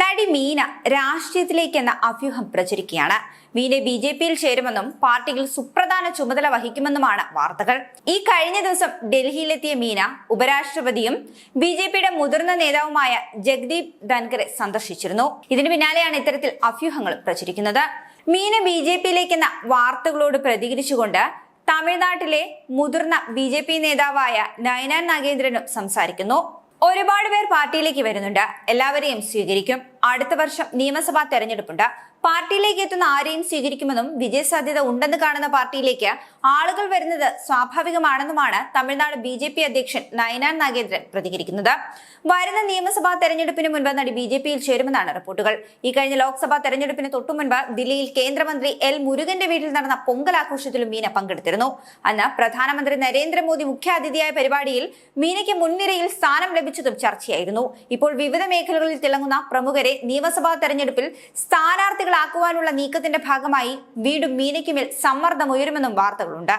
നടി മീന രാഷ്ട്രീയത്തിലേക്കെന്ന അഭ്യൂഹം പ്രചരിക്കുകയാണ്. മീന ബി ജെ പിയിൽ ചേരുമെന്നും പാർട്ടിയിൽ സുപ്രധാന ചുമതല വഹിക്കുമെന്നുമാണ് വാർത്തകൾ. ഈ കഴിഞ്ഞ ദിവസം ഡൽഹിയിലെത്തിയ മീന ഉപരാഷ്ട്രപതിയും ബി ജെ പിയുടെ മുതിർന്ന നേതാവുമായ ജഗ്ദീപ് ധൻഖറെ സന്ദർശിച്ചിരുന്നു. ഇതിനു പിന്നാലെയാണ് ഇത്തരത്തിൽ അഭ്യൂഹങ്ങൾ പ്രചരിക്കുന്നത്. മീന ബി ജെ പിയിലേക്കെന്ന വാർത്തകളോട് പ്രതികരിച്ചുകൊണ്ട് തമിഴ്നാട്ടിലെ മുതിർന്ന ബി ജെ പി നേതാവായ നയനാൻ നാഗേന്ദ്രനും സംസാരിക്കുന്നു. ഒരുപാട് പേർ പാർട്ടിയിലേക്ക് വരുന്നുണ്ട്. എല്ലാവരെയും സ്വീകരിക്കും. അടുത്ത വർഷം നിയമസഭാ തെരഞ്ഞെടുപ്പുണ്ട്. പാർട്ടിയിലേക്ക് എത്തുന്ന ആരെയും സ്വീകരിക്കുമെന്നും വിജയസാധ്യത ഉണ്ടെന്ന് കാണുന്ന പാർട്ടിയിലേക്ക് ആളുകൾ വരുന്നത് സ്വാഭാവികമാണെന്നുമാണ് തമിഴ്നാട് ബി ജെ പി അധ്യക്ഷൻ നയനാൻ നാഗേന്ദ്രൻ പ്രതികരിക്കുന്നത്. വരുന്ന നിയമസഭാ തെരഞ്ഞെടുപ്പിന് മുൻപ് നടി ബി ജെ പിയിൽ ചേരുമെന്നാണ് റിപ്പോർട്ടുകൾ. ഈ കഴിഞ്ഞ ലോക്സഭാ തെരഞ്ഞെടുപ്പിന് തൊട്ടു മുൻപ് ദില്ലിയിൽ കേന്ദ്രമന്ത്രി എൽ മുരുകന്റെ വീട്ടിൽ നടന്ന പൊങ്കൽ ആഘോഷത്തിലും മീന പങ്കെടുത്തിരുന്നു. അന്ന് പ്രധാനമന്ത്രി നരേന്ദ്രമോദി മുഖ്യാതിഥിയായ പരിപാടിയിൽ മീനയ്ക്ക് മുൻനിരയിൽ സ്ഥാനം ലഭിച്ചതും ചർച്ചയായിരുന്നു. ഇപ്പോൾ വിവിധ മേഖലകളിൽ തിളങ്ങുന്ന പ്രമുഖരെ നിയമസഭാ തെരഞ്ഞെടുപ്പിൽ സ്ഥാനാർത്ഥികളാക്കുവാനുള്ള നീക്കത്തിന്റെ ഭാഗമായി വീണ്ടും മീനയ്ക്കുമേൽ സമ്മർദ്ദമുയരുമെന്നും വാർത്തകളുണ്ട്.